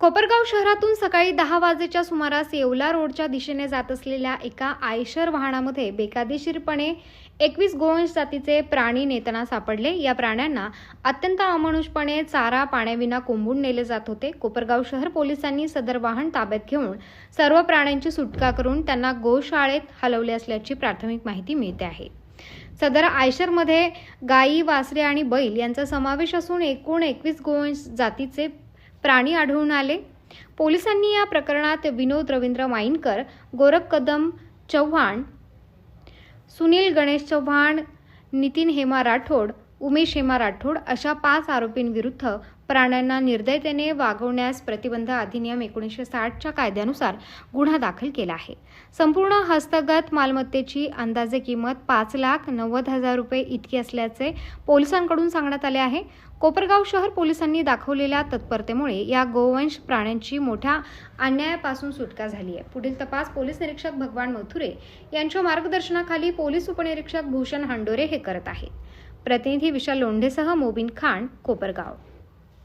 कोपरगाव शहरातून सकाळी दहा वाजेच्या सुमारास येवला रोडच्या दिशेने जात असलेल्या एका आयशर वाहनामध्ये बेकायदेशीरपणे एकवीस गोवंश जातीचे प्राणी नेताना सापडले. या प्राण्यांना अत्यंत अमानुषपणे चारा पाण्याविना कोंबून नेले जात होते. कोपरगाव शहर पोलिसांनी सदर वाहन ताब्यात घेऊन सर्व प्राण्यांची सुटका करून त्यांना गोशाळेत हलवले असल्याची प्राथमिक माहिती मिळते आहे. सदर आयशरमध्ये गायी वासरे आणि बैल यांचा समावेश असून एकूण एकवीस गोवंश जातीचे प्राणी आढळून आले. पोलिसांनी या प्रकरणात विनोद रवींद्र माईनकर गोरख कदम चव्हाण सुनील गणेश चव्हाण नितीन हेमा राठोड उमेश हेमा राठोड अशा पाच आरोपींविरुद्ध प्राण्यांना निर्दयतेने वागवण्यास प्रतिबंध अधिनियम एकोणीसशे साठच्या कायद्यानुसार गुन्हा दाखल केला आहे. संपूर्ण हस्तगत मालमत्तेची अंदाजे किंमत पाच लाख नव्वद हजार रुपये इतकी असल्याचे पोलिसांकडून सांगण्यात आले आहे. कोपरगाव शहर पोलिसांनी दाखवलेल्या तत्परतेमुळे या गोवंश प्राण्यांची मोठ्या अन्यायापासून सुटका झाली आहे. पुढील तपास पोलीस निरीक्षक भगवान मथुरे यांच्या मार्गदर्शनाखाली पोलीस उपनिरीक्षक भूषण हांडोरे हे करत आहेत. प्रतिनिधी विशाल लोंढेसह मोबिन खान कोपरगाव.